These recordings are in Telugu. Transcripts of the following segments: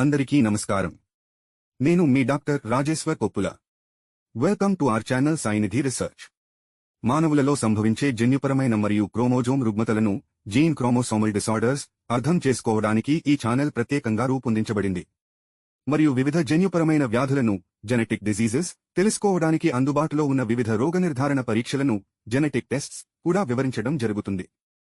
అందరికీ నమస్కారం. నేను మీ doctor Rajeshwar Koppula. Welcome to our channel Sainidhi research. మానవులలో సంభవించే జన్యుపరమైన మరియు క్రోమోజోమ్ రుగ్మతలను జీన్ క్రోమోసోమల్ డిసార్డర్స్ అర్థం చేసుకోవడానికి ఈ ఛానల్ ప్రత్యేకంగా రూపొందించబడింది. మరియు వివిధ జన్యుపరమైన వ్యాధులను జెనెటిక్ డిజీజెస్ తెలుసుకోవడానికి అందుబాటులో ఉన్న వివిధ రోగనిర్ధారణ పరీక్షలను జెనెటిక్ టెస్ట్స్ కూడా వివరించడం జరుగుతుంది.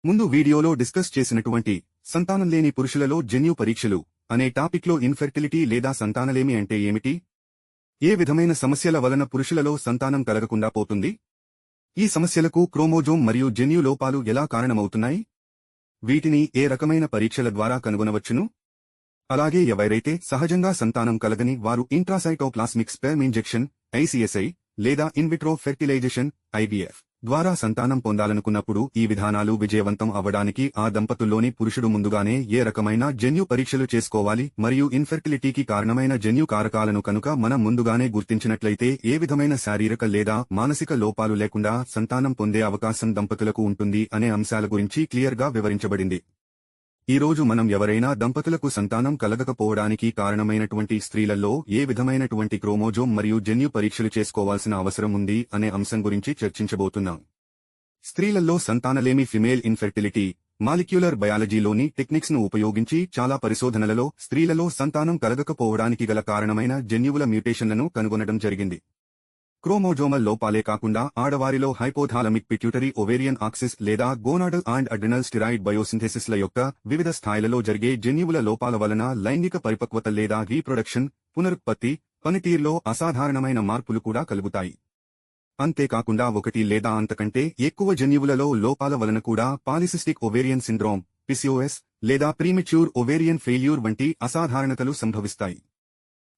ముందు వీడియోలో డిస్కస్ చేసినటువంటి సంతానం లేని పురుషులలో జన్యు పరీక్షలు అనే టాపిక్లో ఇన్ఫెర్టిలిటీ లేదా సంతానలేమి అంటే ఏమిటి? ఏ విధమైన సమస్యల వలన పురుషులలో సంతానం కలగకుండా పోతుంది? ఈ సమస్యలకు క్రోమోజోమ్ మరియు జన్యు లోపాలు ఎలా కారణమవుతున్నాయి? వీటిని ఏ రకమైన పరీక్షల ద్వారా కనుగొనవచ్చును? అలాగే ఎవరైతే సహజంగా సంతానం కలగని వారు ఇంట్రాసైటోప్లాస్మిక్ స్పెర్మ్ ఇంజెక్షన్ ఐసిఎస్ఐ లేదా ఇన్విట్రో ఫెర్టిలైజేషన్ ఐబీఎఫ్ ద్వారా సంతానం పొందాలనుకున్నప్పుడు ఈ విధానాలు విజయవంతం అవ్వడానికి ఆ దంపతుల్లోని పురుషుడు ముందుగానే ఏ రకమైన జన్యు పరీక్షలు చేసుకోవాలి మరియు ఇన్ఫెర్టిలిటీకి కారణమైన జన్యు కారకాలను కనుక మనం ముందుగానే గుర్తించినట్లయితే ఏ విధమైన శారీరక లేదా మానసిక లోపాలు లేకుండా సంతానం పొందే అవకాశం దంపతులకు ఉంటుంది అనే అంశాల గురించి క్లియర్గా వివరించబడింది. ఈ రోజు మనం ఎవరైనా దంపతులకు సంతానం కలగకపోవడానికి కారణమైనటువంటి స్త్రీలలో ఏ విధమైనటువంటి క్రోమోజోమ్ మరియు జన్యు పరీక్షలు చేసుకోవాల్సిన అవసరం ఉంది అనే అంశం గురించి చర్చించబోతున్నాం. స్త్రీలలో సంతానలేమి ఫిమేల్ ఇన్ఫెర్టిలిటీ మాలిక్యులర్ బయాలజీలోని టెక్నిక్స్ను ఉపయోగించి చాలా పరిశోధనలలో స్త్రీలలో సంతానం కలగకపోవడానికి గల కారణమైన జన్యువుల మ్యూటేషన్లను కనుగొనడం జరిగింది. క్రోమోజోమల్ లోపాలే కాకుండా ఆడవారిలో హైపోథాలమిక్ పిట్యూటరీ ఒవేరియన్ ఆక్సిస్ లేదా గోనాడల్ అండ్ అడ్రినల్ స్టిరాయిడ్ బయోసింథెసిస్ల యొక్క వివిధ స్థాయిలలో జరిగే జన్యువుల లోపాల వలన లైంగిక పరిపక్వత లేదా రీప్రొడక్షన్ పునరుత్పత్తి పనితీరులో అసాధారణమైన మార్పులు కూడా కలుగుతాయి. అంతేకాకుండా ఒకటి లేదా అంతకంటే ఎక్కువ జన్యువులలో లోపాల వలన కూడా పాలిసిస్టిక్ ఒవేరియన్ సిండ్రోమ్ పిసిఓఎస్ లేదా ప్రీమెచ్యూర్ ఒవేరియన్ ఫెయిల్యూర్ వంటి అసాధారణతలు సంభవిస్తాయి.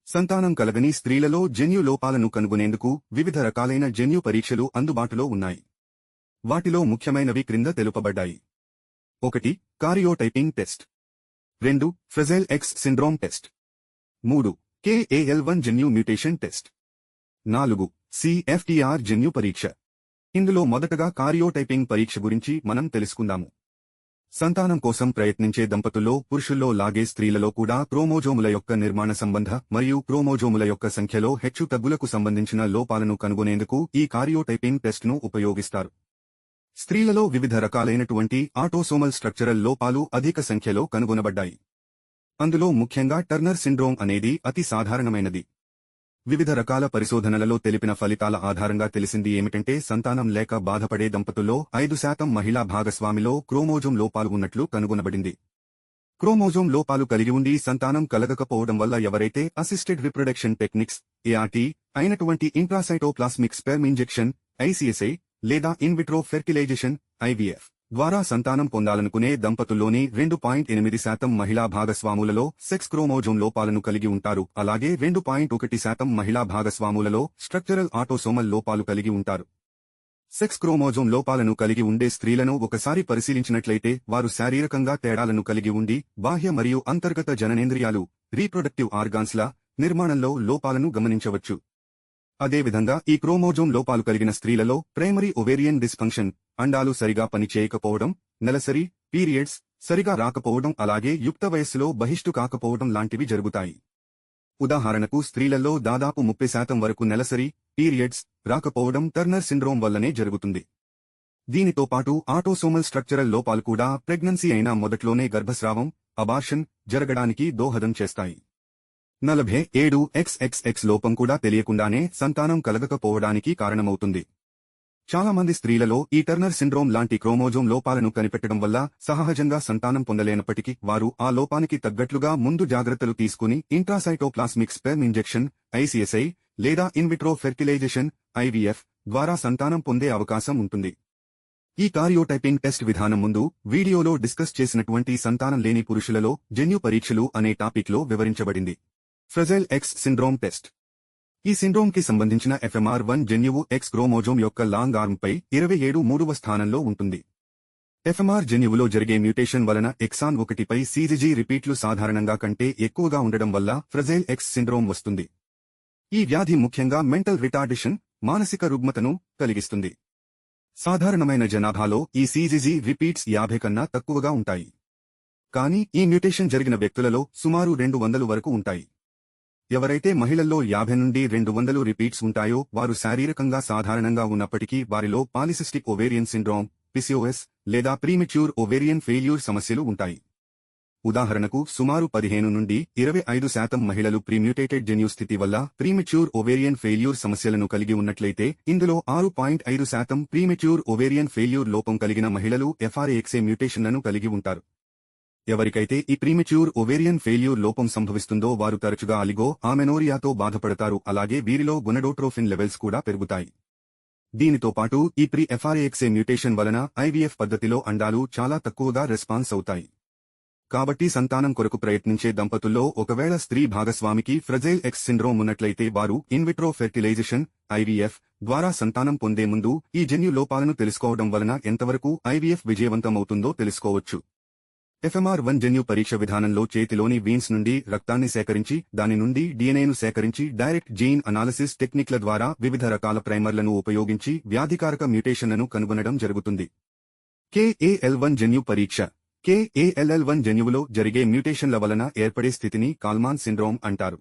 సంతానం కలగని స్త్రీలలో జన్యు లోపాలను కనుగొనేందుకు వివిధ రకాలైన జన్యు పరీక్షలు అందుబాటులో ఉన్నాయి. వాటిలో ముఖ్యమైనవి క్రింద తెలుపబడ్డాయి. ఒకటి కారియోటైపింగ్ టెస్ట్. రెండు ఫ్రెజైల్ ఎక్స్ సిండ్రోమ్ టెస్ట్. మూడు కేఏఎల్ వన్ జన్యు మ్యూటేషన్ టెస్ట్. నాలుగు సిఎఫ్టిఆర్ జన్యు పరీక్ష. ఇందులో మొదటగా కారియోటైపింగ్ పరీక్ష గురించి మనం తెలుసుకుందాము. సంతానం కోసం ప్రయత్నించే దంపతుల్లో పురుషుల్లో లాగే స్త్రీలలో కూడా క్రోమోజోముల యొక్క నిర్మాణ సంబంధ మరియు క్రోమోజోముల యొక్క సంఖ్యలో హెచ్చు తగ్గులకు సంబంధించిన లోపాలను కనుగొనేందుకు ఈ కారియోటైపింగ్ టెస్ట్ను ఉపయోగిస్తారు. స్త్రీలలో వివిధ రకాలైనటువంటి ఆటోసోమల్ స్ట్రక్చరల్ లోపాలు అధిక సంఖ్యలో కనుగొనబడ్డాయి. అందులో ముఖ్యంగా టర్నర్ సిండ్రోమ్ అనేది అతి సాధారణమైనది. వివిధ రకాల పరిశోధనలలో తెలిపిన ఫలితాల ఆధారంగా తెలిసింది ఏమిటంటే సంతానం లేక బాధపడే దంపతుల్లో ఐదు శాతం మహిళా భాగస్వామిలో క్రోమోజోమ్ లోపాలు ఉన్నట్లు కనుగొనబడింది. క్రోమోజోమ్ లోపాలు కలిగి ఉండి సంతానం కలగకపోవడం వల్ల ఎవరైతే అసిస్టెడ్ రిప్రొడక్షన్ టెక్నిక్స్ ఏఆర్టీ అయినటువంటి ఇంట్రాసైటోప్లాస్మిక్ స్పెర్మ్ ఇంజెక్షన్ ఐసీఎస్ఐ లేదా ఇన్విట్రో ఫెర్టిలైజేషన్ ఐవీఎఫ్ ద్వారా సంతానం పొందాలనుకునే దంపతుల్లోని రెండు పాయింట్ ఎనిమిది శాతం మహిళా భాగస్వాములలో సెక్స్ క్రోమోజోమ్ లోపాలను కలిగి ఉంటారు. అలాగే రెండు పాయింట్ ఒకటి శాతం మహిళా భాగస్వాములలో స్ట్రక్చరల్ ఆటోసోమల్ లోపాలు కలిగి ఉంటారు. సెక్స్ క్రోమోజోమ్ లోపాలను కలిగి ఉండే స్త్రీలను ఒకసారి పరిశీలించినట్లయితే వారు శారీరకంగా తేడాలను కలిగి ఉండి బాహ్య మరియు అంతర్గత జననేంద్రియాలు రీప్రొడక్టివ్ ఆర్గాన్స్ల నిర్మాణంలో లోపాలను గమనించవచ్చు. అదేవిధంగా ఈ క్రోమోజోమ్ లోపాలు కలిగిన స్త్రీలలో ప్రైమరీ ఒవేరియన్ డిస్ఫంక్షన్ అండాలు సరిగా పనిచేయకపోవడం నెలసరి పీరియడ్స్ సరిగా రాకపోవడం అలాగే యుక్త వయస్సులో బహిష్టు కాకపోవడం లాంటివి జరుగుతాయి. ఉదాహరణకు స్త్రీలలో దాదాపు ముప్పై శాతం వరకు నెలసరి పీరియడ్స్ రాకపోవడం టర్నర్ సిండ్రోమ్ వల్లనే జరుగుతుంది. దీనితో పాటు ఆటోసోమల్ స్ట్రక్చరల్ లోపాలు కూడా ప్రెగ్నెన్సీ అయిన మొదట్లోనే గర్భస్రావం అబార్షన్ జరగడానికి దోహదం చేస్తాయి. నలభై ఏడు ఎక్స్ఎక్స్ఎక్స్ లోపం కూడా తెలియకుండానే సంతానం కలగకపోవడానికి కారణమవుతుంది. చాలామంది స్త్రీలలో ఈ టర్నర్ సిండ్రోమ్ లాంటి క్రోమోజోమ్ లోపాలను కనిపెట్టడం వల్ల సహజంగా సంతానం పొందలేనప్పటికీ వారు ఆ లోపానికి తగ్గట్లుగా ముందు జాగ్రత్తలు తీసుకుని ఇంట్రాసైటోప్లాస్మిక్ స్పెర్మ్ ఇంజెక్షన్ ఐసీఎస్ఐ లేదా ఇన్విట్రో ఫెర్టిలైజేషన్ ఐవీఎఫ్ ద్వారా సంతానం పొందే అవకాశం ఉంటుంది. ఈ కార్యోటైపింగ్ టెస్ట్ విధానం ముందు వీడియోలో డిస్కస్ చేసినటువంటి సంతానం లేని పురుషులలో జన్యు పరీక్షలు అనే టాపిక్లో వివరించబడింది. ఫ్రెజైల్ ఎక్స్ సిండ్రోమ్ టెస్ట్ ఈ సిండ్రోమ్కి సంబంధించిన ఎఫ్ఎంఆర్ వన్ జన్యువు ఎక్స్ క్రోమోజోమ్ యొక్క లాంగ్ ఆర్మ్ పై ఇరవై ఏడు మూడవ స్థానంలో ఉంటుంది. ఎఫ్ఎంఆర్ జన్యువులో జరిగే మ్యూటేషన్ వలన ఎక్సాన్ ఒకటిపై సీజీజీ రిపీట్లు సాధారణంగా కంటే ఎక్కువగా ఉండడం వల్ల ఫ్రెజైల్ ఎక్స్ సిండ్రోమ్ వస్తుంది. ఈ వ్యాధి ముఖ్యంగా మెంటల్ రిటార్డిషన్ మానసిక రుగ్మతను కలిగిస్తుంది. సాధారణమైన జనాభాలో ఈ సీజీజీ రిపీట్స్ యాభై కన్నా తక్కువగా ఉంటాయి. కానీ ఈ మ్యూటేషన్ జరిగిన వ్యక్తులలో సుమారు రెండు వందలు వరకు ఉంటాయి. ఎవరైతే మహిళల్లో యాభై నుండి రెండు వందలు రిపీట్స్ ఉంటాయో వారు శారీరకంగా సాధారణంగా ఉన్నప్పటికీ వారిలో పాలిసిస్టిక్ ఓవేరియన్ సిండ్రోమ్ పిసిఓఎస్ లేదా ప్రీమెచ్యూర్ ఓవేరియన్ ఫెయిల్యూర్ సమస్యలు ఉంటాయి. ఉదాహరణకు సుమారు పదిహేను నుండి ఇరవై ఐదు శాతం మహిళలు ప్రీమ్యూటేటెడ్ జెన్యూ స్థితి వల్ల ప్రీమెచ్యూర్ ఓవేరియన్ ఫెయిల్యూర్ సమస్యలను కలిగి ఉన్నట్లయితే ఇందులో ఆరు పాయింట్ ఐదు శాతం ప్రీమెచ్యూర్ ఓవేరియన్ ఫెయిల్యూర్ లోపం కలిగిన మహిళలు ఎఫ్ఆర్ఏఎక్సే మ్యూటేషన్లను కలిగి ఉంటారు. ఎవరికైతే ఈ ప్రీమెచ్యూర్ ఒవేరియన్ ఫెయిల్యూర్ లోపం సంభవిస్తుందో వారు తరచుగా అలిగో ఆమెనోరియాతో బాధపడతారు. అలాగే వీరిలో గునడోట్రోఫిన్ లెవెల్స్ కూడా పెరుగుతాయి. దీనితో పాటు ఈ ప్రీ ఎఫ్ఆర్ఏఎక్సే మ్యూటేషన్ వలన ఐవీఎఫ్ పద్ధతిలో అండాలు చాలా తక్కువగా రెస్పాన్స్ అవుతాయి. కాబట్టి సంతానం కొరకు ప్రయత్నించే దంపతుల్లో ఒకవేళ స్త్రీ భాగస్వామికి ఫ్రజైల్ ఎక్స్ సిండ్రోమ్ ఉన్నట్లయితే వారు ఇన్విట్రో ఫెర్టిలైజేషన్ ఐవీఎఫ్ ద్వారా సంతానం పొందే ముందు ఈ జన్యు లోపాలను తెలుసుకోవడం వలన ఎంతవరకు ఐవీఎఫ్ విజయవంతమవుతుందో తెలుసుకోవచ్చు. ఎఫ్ఎంఆర్ వన్ జన్యు పరీక్ష విధానంలో చేతిలోని వీన్స్ నుండి రక్తాన్ని సేకరించి దాని నుండి డీఎన్ఏను సేకరించి డైరెక్ట్ జీన్ అనాలిసిస్ టెక్నిక్ల ద్వారా వివిధ రకాల ప్రైమర్లను ఉపయోగించి వ్యాధికారక మ్యూటేషన్లను కనుగొనడం జరుగుతుంది. కేఏఎల్ వన్ జన్యు పరీక్ష. కేఏఎల్ఎల్ వన్ జన్యువులో జరిగే మ్యూటేషన్ల వలన ఏర్పడే స్థితిని కాల్మాన్ సిండ్రోమ్ అంటారు.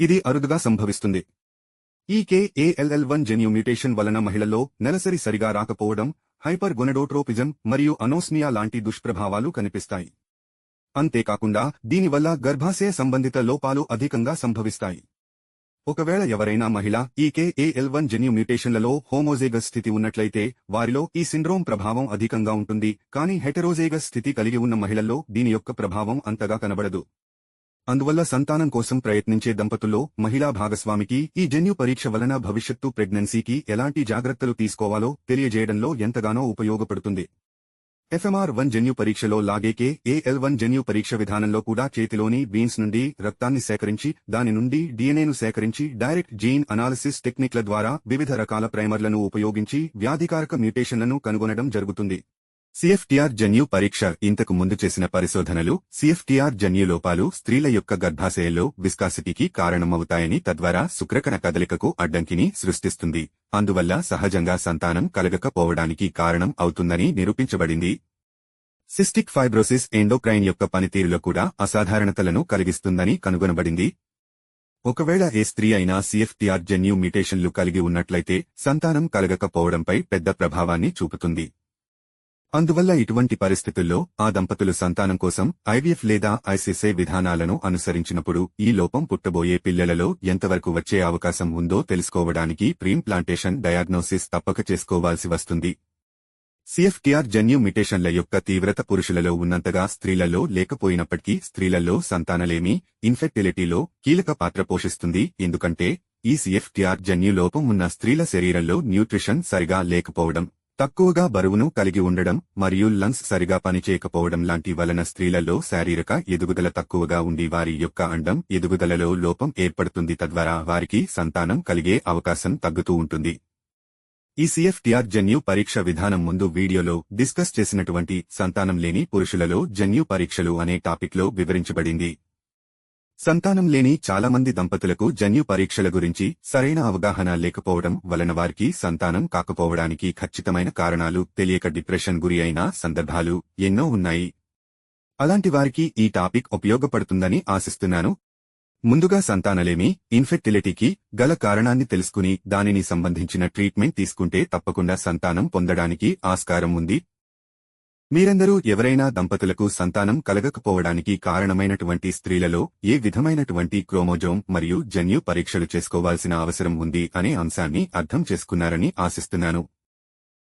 ఇది అరుదుగా సంభవిస్తుంది. ఈ కేఏఎల్ఎల్ వన్ జన్యు మ్యూటేషన్ వలన మహిళల్లో నెలసరి సరిగా రాకపోవడం హైపర్ గొనడోట్రోపిజం మరియు అనోస్మియా లాంటి దుష్ప్రభావాలు కనిపిస్తాయి. అంతేకాకుండా దీనివల్ల గర్భాశయ సంబంధిత లోపాలు అధికంగా సంభవిస్తాయి. ఒకవేళ ఎవరైనా మహిళ ఈ కేఏఎల్ వన్ జన్యు మ్యూటేషన్లలో హోమోజేగస్ స్థితి ఉన్నట్లయితే వారిలో ఈ సిండ్రోమ్ ప్రభావం అధికంగా ఉంటుంది కానీ హెటరోజేగస్ స్థితి కలిగి ఉన్న మహిళల్లో దీని యొక్క ప్రభావం అంతగా కనబడదు. అందువల్ల సంతానం కోసం ప్రయత్నించే దంపతుల్లో మహిళా భాగస్వామికి ఈ జన్యు పరీక్ష వలన భవిష్యత్తు ప్రెగ్నెన్సీకి ఎలాంటి జాగ్రత్తలు తీసుకోవాలో తెలియజేయడంలో ఎంతగానో ఉపయోగపడుతుంది. ఎఫ్ఎంఆర్ వన్ జన్యు పరీక్షలో లాగేకే ఏఎల్ వన్ జన్యు పరీక్ష విధానంలో కూడా చేతిలోని బీన్స్ నుండి రక్తాన్ని సేకరించి దాని నుండి డీఎన్ఏను సేకరించి డైరెక్ట్ జీన్ అనాలిసిస్ టెక్నిక్ల ద్వారా వివిధ రకాల ప్రైమర్లను ఉపయోగించి వ్యాధికారక మ్యూటేషన్లను కనుగొనడం జరుగుతుంది. సిఎఫ్టిఆర్ జన్యు పరీక్ష ఇంతకు ముందు చేసిన పరిశోధనలు సిఎఫ్టీఆర్ జన్యు లోపాలు స్త్రీల యొక్క గర్భాశయంలో విస్కాసిటీకి కారణమవుతాయని తద్వారా శుక్రకణ కదలికకు అడ్డంకిని సృష్టిస్తుంది. అందువల్ల సహజంగా సంతానం కలగకపోవడానికి కారణం అవుతుందని నిరూపించబడింది. సిస్టిక్ ఫైబ్రోసిస్ ఎండోక్రైన్ యొక్క పనితీరులో కూడా అసాధారణతలను కలిగిస్తుందని కనుగొనబడింది. ఒకవేళ ఏ స్త్రీ అయినా సిఎఫ్టిఆర్ జన్యు మ్యూటేషన్లు కలిగి ఉన్నట్లయితే సంతానం కలగకపోవడంపై పెద్ద ప్రభావాన్ని చూపుతుంది. అందువల్ల ఇటువంటి పరిస్థితుల్లో ఆ దంపతులు సంతానం కోసం ఐవీఎఫ్ లేదా ఐసిసే విధానాలను అనుసరించినప్పుడు ఈ లోపం పుట్టబోయే పిల్లలలో ఎంతవరకు వచ్చే అవకాశం ఉందో తెలుసుకోవడానికి ప్రీంప్లాంటేషన్ డయాగ్నోసిస్ తప్పక చేసుకోవాల్సి వస్తుంది. సిఎఫ్టీఆర్ జన్యు మ్యుటేషన్ల యొక్క తీవ్రత పురుషులలో ఉన్నంతగా స్త్రీలలో లేకపోయినప్పటికీ స్త్రీలలో సంతానలేమి ఇన్ఫెక్టిలిటీలో కీలక పాత్ర పోషిస్తుంది. ఎందుకంటే ఈ సిఎఫ్టిఆర్ జన్యు లోపం ఉన్న స్త్రీల శరీరంలో న్యూట్రిషన్ సరిగా లేకపోవడం తక్కువగా బరువును కలిగి ఉండడం మరియు లంగ్స్ సరిగా పనిచేయకపోవడం లాంటి వలన స్త్రీలలో శారీరక ఎదుగుదల తక్కువగా ఉండి వారి యొక్క అండం ఎదుగుదలలో లోపం ఏర్పడుతుంది తద్వారా వారికి సంతానం కలిగే అవకాశం తగ్గుతూ ఉంటుంది. ఈ జన్యు పరీక్ష విధానం ముందు వీడియోలో డిస్కస్ చేసినటువంటి సంతానం లేని పురుషులలో జన్యు పరీక్షలు అనే టాపిక్లో వివరించబడింది. సంతానం లేని చాలా మంది దంపతులకు జన్యు పరీక్షల గురించి సరైన అవగాహన లేకపోవడం వలన వారికి సంతానం కాకపోవడానికి ఖచ్చితమైన కారణాలు తెలియక డిప్రెషన్ గురి అయిన సందర్భాలు ఎన్నో ఉన్నాయి. అలాంటి వారికి ఈ టాపిక్ ఉపయోగపడుతుందని ఆశిస్తున్నాను. ముందుగా సంతానలేమి ఇన్ఫెర్టిలిటీకి గల కారణాన్ని తెలుసుకుని దానిని సంబంధించిన ట్రీట్మెంట్ తీసుకుంటే తప్పకుండా సంతానం పొందడానికి ఆస్కారం ఉంది. మీరందరూ ఎవరైనా దంపతులకు సంతానం కలగకపోవడానికి కారణమైనటువంటి స్త్రీలలో ఏ విధమైనటువంటి క్రోమోజోమ్ మరియు జన్యు పరీక్షలు చేసుకోవాల్సిన అవసరం ఉంది అనే అంశాన్ని అర్థం చేసుకున్నారని ఆశిస్తున్నాను.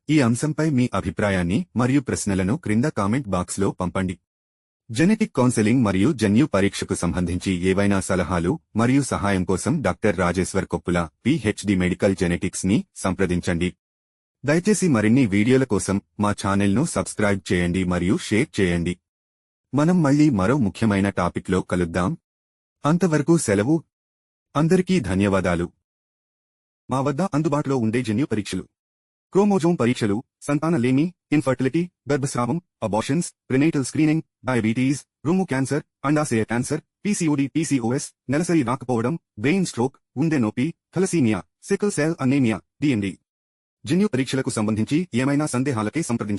ఈ అంశంపై మీ అభిప్రాయాన్ని మరియు ప్రశ్నలను క్రింద కామెంట్ బాక్స్లో పంపండి. జెనెటిక్ కౌన్సెలింగ్ మరియు జన్యు పరీక్షకు సంబంధించి ఏవైనా సలహాలు మరియు సహాయం కోసం doctor Rajeshwar Koppula PhD medical జెనెటిక్స్ని సంప్రదించండి. దయచేసి మరిన్ని వీడియోల కోసం మా ఛానల్ను సబ్స్క్రైబ్ చేయండి మరియు షేర్ చేయండి. మనం మళ్ళీ మరో ముఖ్యమైన టాపిక్లో కలుద్దాం. అంతవరకు సెలవు. అందరికీ ధన్యవాదాలు. మా వద్ద అందుబాటులో ఉండే జన్యు పరీక్షలు. క్రోమోజోమ్ పరీక్షలు సంతానలేమి ఇన్ఫర్టిలిటీ గర్భస్రావం అబార్షన్స్ ప్రినేటల్ స్క్రీనింగ్ డయాబెటీస్ రొమ్ము క్యాన్సర్ అండాశయ క్యాన్సర్ పీసీఓడి పీసీఓఎస్ నెలసరి రాకపోవడం బ్రెయిన్ స్ట్రోక్ గుండె నొప్పి thalassaemia sickle cell anaemia DMD జన్యు పరీక్షలకు సంబంధించి ఏమైనా సందేహాలకే సంప్రదించండి.